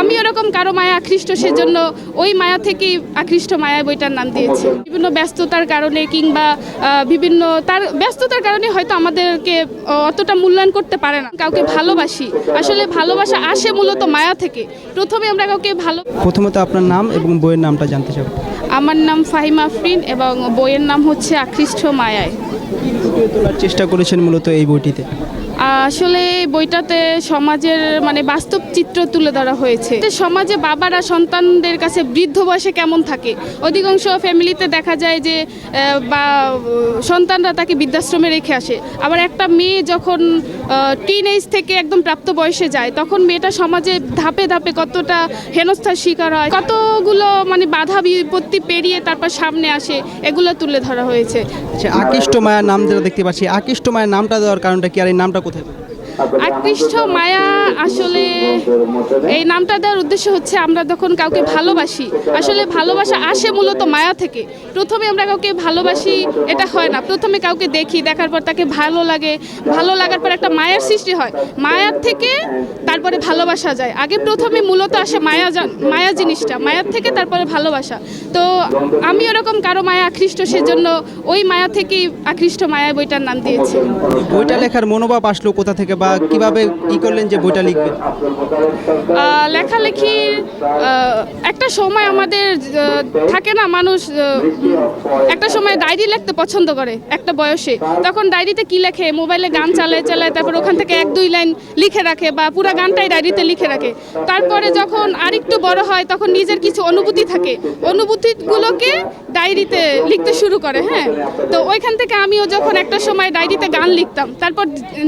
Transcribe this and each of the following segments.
আমি ওরকম কারও মায়া আকৃষ্ট সেজন্য ওই মায়া থেকেই আকৃষ্ট মায়া বইটার নাম দিয়েছি। বিভিন্ন ব্যস্ততার কারণে কিংবা বিভিন্ন তার ব্যস্ততার কারণে হয়তো আমাদেরকে অতটা মূল্যায়ন করতে পারে না। কাউকে ভালোবাসি আসলে ভালোবাসা আসে মূলত মায়া থেকে। প্রথমে আমরা কাউকে ভালো প্রথমত আপনার নাম এবং বইয়ের নামটা জানতে চাই। আমার নাম ফাহিমা আফরিন এবং বইয়ের নাম হচ্ছে আকৃষ্ট মায়ায়। চেষ্টা করেছেন মূলত এই বইটিতে। আসলে বইটাতে সমাজের মানে বাস্তব চিত্র তুলে ধরা হয়েছে। সমাজে বাবারা সন্তানদের কাছে বৃদ্ধ বয়সে কেমন থাকে? অধিকাংশ ফ্যামিলিতে দেখা যায় যে বা, সন্তানরা তাকে বৃদ্ধাশ্রমে রেখে আসে। আবার একটা মেয়ে যখন টিন এজ থেকে একদম প্রাপ্ত বয়সে যায়, তখন মেয়েটা সমাজে ধাপে ধাপে কতটা হেনস্থার শিকার হয়, কতগুলো মানে বাধা বিপত্তি পেরিয়ে তারপর সামনে আসে, এগুলো তুলে ধরা হয়েছে। আচ্ছা আকৃষ্ট মায়ার নাম যেটা দেখতে পাচ্ছি, আকৃষ্ট মায়ের নামটা দেওয়ার কারণটা কি আর এই নামটা কোথায় পেলেন? আকৃষ্ট মায়া আসলে এই নামটা দেওয়ার উদ্দেশ্য হচ্ছে আমরা যখন কাউকে ভালোবাসি, আসলে ভালোবাসা আসে মূলত মায়া থেকে। প্রথমে আমরা কাউকে ভালোবাসি, এটা হয় না। প্রথমে কাউকে দেখি, দেখার পর তাকে ভালো লাগে। ভালো লাগার পর একটা মায়ার সৃষ্টি হয়। মায়ার থেকে তারপরে ভালোবাসা যায়। আগে প্রথমে মূলত আসে মায়া মায়া জিনিসটা। মায়ার থেকে তারপরে ভালোবাসা। তো আমি ওরকম কারও মায়া আকৃষ্ট, সেজন্য ওই মায়া থেকেই আকৃষ্ট মায়া বইটার নাম দিয়েছি। বইটা লেখার মনোভাব আসলো কোথা থেকে বা কীভাবে ই করলেন যে বইটা লিখবেন? আহ, লেখালেখির একটা সময় আমাদের থাকে না মানুষ একটা সময় ডায়েরি লিখতে পছন্দ করে একটা বয়সে। তখন ডায়েরিতে কি লেখে? মোবাইলে গান চালায় চালায় তারপর ওখান থেকে এক দুই লাইন লিখে রাখে বা পুরো গানটাই ডায়েরিতে লিখে রাখে। তারপরে যখন আরেকটু বড় হয় তখন নিজের কিছু অনুভূতি থাকে। অনুভূতিগুলোকে ডায়েরিতে লিখতে শুরু করে হ্যাঁ? তো ওইখান থেকে আমিও যখন একটা সময় ডায়েরিতে গান লিখতাম তারপর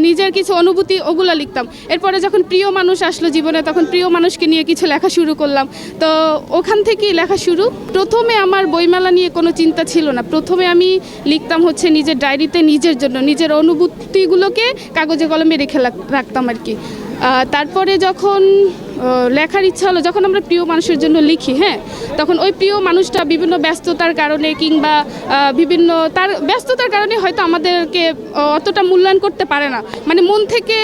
নিজের কিছু অনুভূতি ওগুলো লিখতাম। এরপরে যখন প্রিয় মানুষ আসলো জীবনে, তখন প্রিয় মানুষকে নিয়ে কিছু লেখা শুরু করলাম। তো ওখান থেকেই লেখা শুরু। প্রথমে আমার বইমেলা নিয়ে কোনো চিন্তা ছিল না। প্রথমে আমি লিখতাম হচ্ছে নিজের ডায়েরিতে নিজের জন্য, নিজের অনুভূতিগুলোকে কাগজে কলমে রেখে রাখতাম আর কি। তারপরে যখন লেখার ইচ্ছা হলো যখন আমরা প্রিয় মানুষের জন্য লিখি হ্যাঁ তখন ওই প্রিয় মানুষটা বিভিন্ন ব্যস্ততার কারণে কিংবা বিভিন্ন তার ব্যস্ততার কারণে হয়তো আমাদেরকে অতটা মূল্যায়ন করতে পারে না। মানে মন থেকে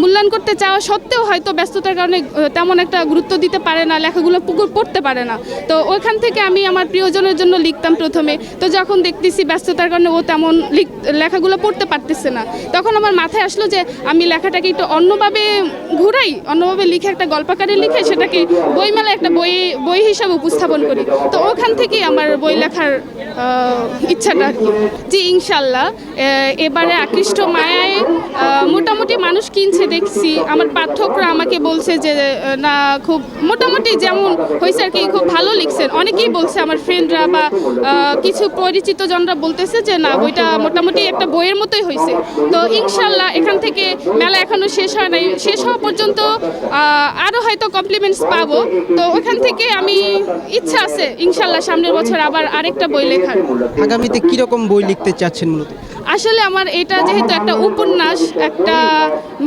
মূল্যায়ন করতে চাওয়া সত্ত্বেও হয়তো ব্যস্ততার কারণে তেমন একটা গুরুত্ব দিতে পারে না, লেখাগুলো পুকুর পড়তে পারে না। তো ওইখান থেকে আমি আমার প্রিয়জনের জন্য লিখতাম প্রথমে। তো যখন দেখতেছি ব্যস্ততার কারণে ও তেমন লিখ, লেখাগুলো পড়তে পারতেছে না, তখন আমার মাথায় আসলো যে আমি লেখাটাকে একটু অন্যভাবে ঘুরাই, অন্যভাবে লিখে একটা গল্পাকারে লিখে সেটাকে বইমেলা একটা বই বই হিসাবে উপস্থাপন করি। তো ওখান থেকেই আমার বই লেখার ইচ্ছাটা আর কি। জি ইনশাল্লাহ এবারে আকৃষ্ট মায়ায় মোটামুটি মানুষ কিনছে দেখছি। আমার পাঠকরা আমাকে বলছে যে না খুব মোটামুটি যেমন হয়েছে আর কি খুব ভালো লিখছেন। অনেকেই বলছে আমার ফ্রেন্ডরা বা কিছু পরিচিত জনরা বলতেছে যে না বইটা মোটামুটি একটা বইয়ের মতোই হয়েছে। তো ইনশাল্লাহ এখান থেকে মেলা এখনও শেষ হয় নাই। শেষ হওয়া পর্যন্ত আহ, আরও হয়তো কমপ্লিমেন্টস পাবো। তো ওখান থেকে আমি ইচ্ছা আছে ইনশাল্লাহ সামনের বছর আবার আরেকটা বই লেখার। আগামীতে কীরকম বই লিখতে চাচ্ছেন মূলত? আসলে আমার এটা যেহেতু একটা উপন্যাস একটা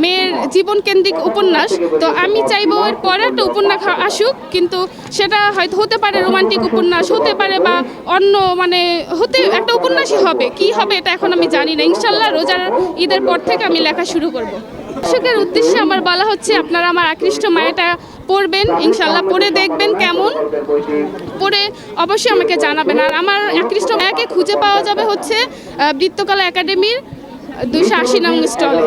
মেয়ের জীবন কেন্দ্রিক উপন্যাস তো আমি চাইব এর পরে একটা উপন্যাস আসুক কিন্তু সেটা হয়তো হতে পারে রোমান্টিক উপন্যাস হতে পারে বা অন্য মানে হতে একটা উপন্যাসই হবে। কি হবে এটা এখন আমি জানি না। ইনশাল্লাহ রোজার ঈদের পর থেকে আমি লেখা শুরু করব। দর্শকের উদ্দেশ্যে আমার বলা হচ্ছে, আপনারা আমার আকৃষ্ট মায়াটা পড়বেন, ইনশাল্লাহ পড়ে দেখবেন কেমন। পড়ে অবশ্যই আমাকে জানাবেন। আর আমার আকৃষ্ট মায়াকে খুঁজে পাওয়া যাবে হচ্ছে বৃত্তকলা একাডেমির দুইশো আশি নং স্টলে।